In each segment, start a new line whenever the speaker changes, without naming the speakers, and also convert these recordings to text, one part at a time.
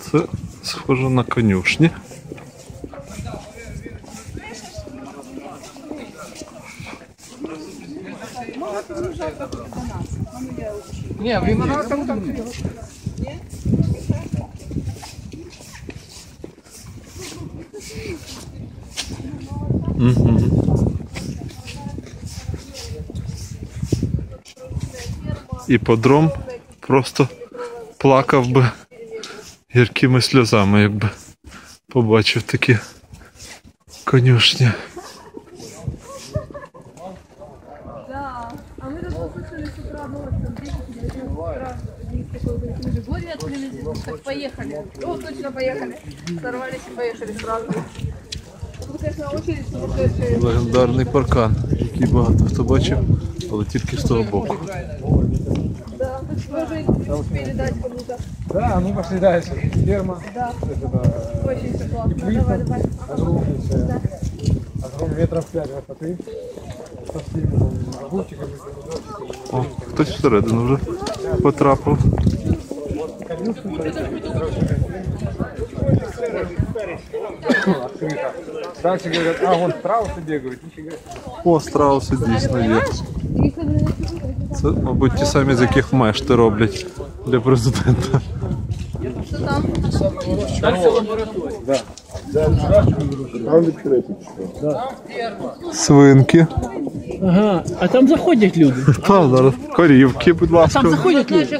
Це схоже на конюшні.
Ні, він там там.
Угу. Іподром просто плакав би гіркими сльозами, якби побачив такі конюшні.
Да. А мы тут послушали с утра новость, там 10 с утра есть такой говорит, мы же горе открыли здесь. Так поехали. О, точно поехали. Сорвались и поехали сразу. Тут, конечно, очередь сумасшедшая.
Легендарний паркан, який багато хто бачив, але тільки з того боку.
Да, вы уже успели дать кому-то.
Да, ну пошли дальше. Ферма.
Да,
Это,
очень все классно.
плитка.
Давай, давай.
огромнейшая. Огромный метров 5 высоты. Со всеми там огурчиками, помидорчиками.
О, хтось всередину вже потрапив.
Открыто. Дальше говорят, а вон страусы бегают. Нифига.
О, страуси дійсно є. Це, мабуть, ті самі, з яких мешти роблять для президента.
Что там?
Свинки.
Ага, а там заходять люди.
Там зараз корівки, будь
Там
ласка.
заходять люди.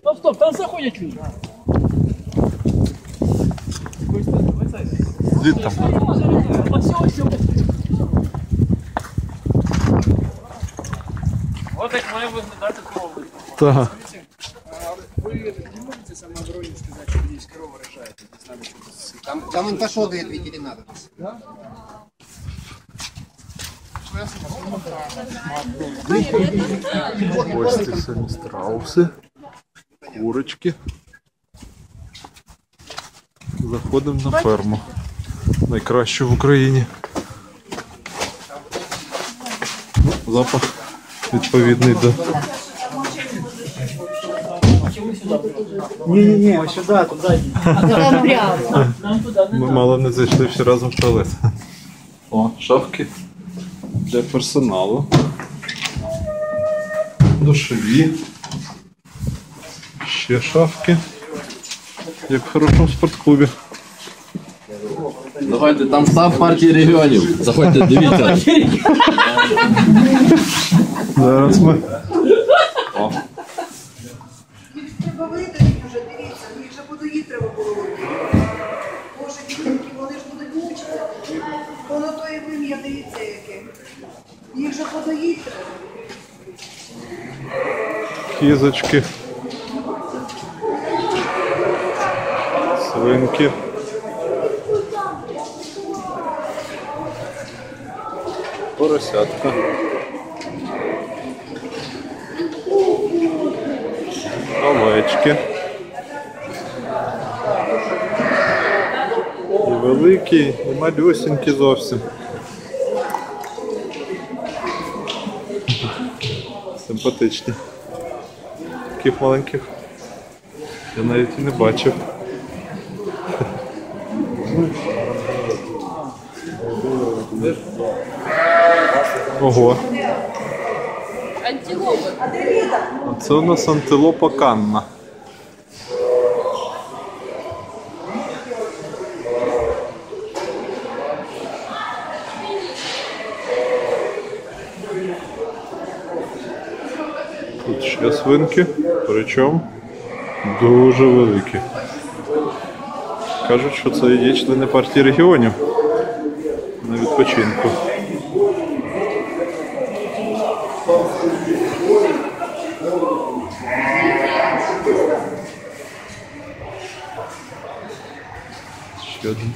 Стоп, стоп, там заходять люди.
Звідти.
Ось ось як має виглядати корова.
Так.
Там, там он пошел, говорит, ветеринар.
Ось ці самі страуси, курочки. Заходимо на ферму. Найкращу в Україні. Запах відповідний до.
Ні-ні-ні, ось сюди, туди. Нам туди не
Ми мало не зайшли всі разом в туалет. О, шафки для персоналу. Душові. Ще шафки. Як в хорошому спортклубі.
Давайте, там штаб партії регіонів. Заходьте, дивіться.
Зараз ми.
Треба вже, дивіться, їх же подоїть треба було. Боже, дітки, вони ж будуть мучити. Воно то і вим'я, дивіться яке. Їх же подоїть треба.
кізочки. Свинки. Поросятка. Овечки. І великі, і малюсенькі зовсім. Симпатичні. Таких маленьких. Я навіть і не бачив. Ого.
Антилопы.
Це у нас антилопа канна. Тут ще свинки, причому дуже великі. Кажуть, що це є члени партії регіонів на відпочинку. Ще один